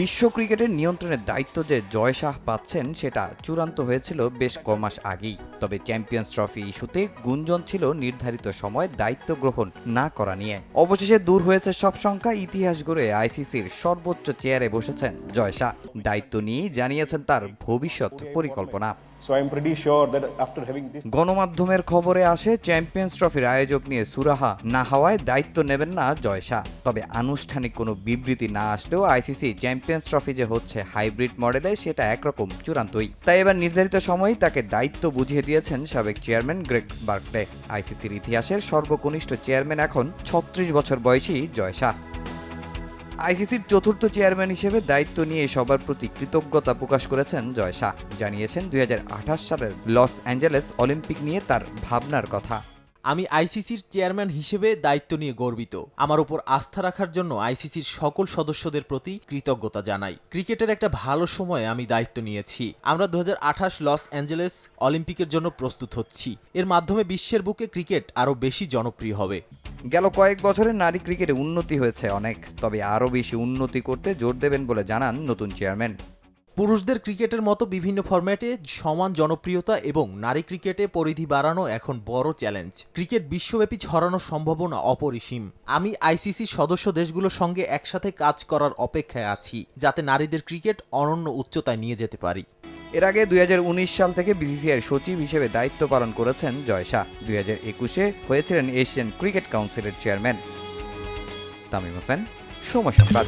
বিশ্ব ক্রিকেটের নিয়ন্ত্রণের দায়িত্ব যে জয় শাহ পাচ্ছেন সেটা চূড়ান্ত হয়েছিল বেশ কমাস আগেই। তবে চ্যাম্পিয়ন্স ট্রফি ইস্যুতে গুঞ্জন ছিল নির্ধারিত সময় দায়িত্ব গ্রহণ না করা নিয়ে। অবশেষে দূর হয়েছে সব সংখ্যা ইতিহাস গড়ে আইসিসির সর্বোচ্চ চেয়ারে বসেছেন জয় শাহ। দায়িত্ব নিয়েই জানিয়েছেন তার ভবিষ্যৎ পরিকল্পনা। গণমাধ্যমের খবরে আসে চ্যাম্পিয়ন্স ট্রফির আয়োজক নিয়ে সুরাহা না হওয়ায় দায়িত্ব নেবেন না জয় শাহ। তবে আনুষ্ঠানিক কোনো বিবৃতি না আসলেও আইসিসি চ্যাম্পিয়ন্স ট্রফি যে হচ্ছে হাইব্রিড মডেলে সেটা একরকম চূড়ান্তই। তাই এবার নির্ধারিত সময়েই তাকে দায়িত্ব বুঝিয়ে দিয়েছেন সাবেক চেয়ারম্যান গ্রেগ বার্কডে আইসিসির ইতিহাসের সর্বকনিষ্ঠ চেয়ারম্যান এখন ছত্রিশ বছর বয়সী জয় শাহ। আইসিসির চতুর্থ চেয়ারম্যান হিসেবে দায়িত্ব নিয়ে সবার প্রতি কৃতজ্ঞতা প্রকাশ করেছেন জয় শাহ। জানিয়েছেন দুই হাজার আঠাশ সালের লস অ্যাঞ্জেলেস অলিম্পিক নিয়ে তার ভাবনার কথা। আমি আইসিসির চেয়ারম্যান হিসেবে দায়িত্ব নিয়ে গর্বিত। আমার উপর আস্থা রাখার জন্য আইসিসির সকল সদস্যদের প্রতি কৃতজ্ঞতা জানাই। ক্রিকেটের একটা ভালো সময়ে আমি দায়িত্ব নিয়েছি। আমরা দু হাজার আঠাশ লস অ্যাঞ্জেলেস অলিম্পিকের জন্য প্রস্তুত হচ্ছি। এর মাধ্যমে বিশ্বের বুকে ক্রিকেট আরও বেশি জনপ্রিয় হবে। গেল কয়েক বছরে নারী ক্রিকেটে উন্নতি হয়েছে অনেক, তবে আরও বেশি উন্নতি করতে জোর দেবেন বলে জানান নতুন চেয়ারম্যান। পুরুষদের ক্রিকেটের মতো বিভিন্ন ফরম্যাটে সমান জনপ্রিয়তা এবং নারী ক্রিকেটে পরিধি বাড়ানো এখন বড় চ্যালেঞ্জ। ক্রিকেট বিশ্বব্যাপী ছড়ানোর সম্ভাবনা অপরিসীম। আমি আইসিসি সদস্য দেশগুলোর সঙ্গে একসাথে কাজ করার অপেক্ষায় আছি, যাতে নারীদের ক্রিকেট অনন্য উচ্চতায় নিয়ে যেতে পারি। এর আগে দুই হাজার উনিশ সাল থেকে বিসিসিআই সচিব হিসেবে দায়িত্ব পালন করেছেন জয় শাহ। দুই হাজার একুশে হয়েছিলেন এশিয়ান ক্রিকেট কাউন্সিলের চেয়ারম্যান। তামিম হোসেন, সময় সংবাদ।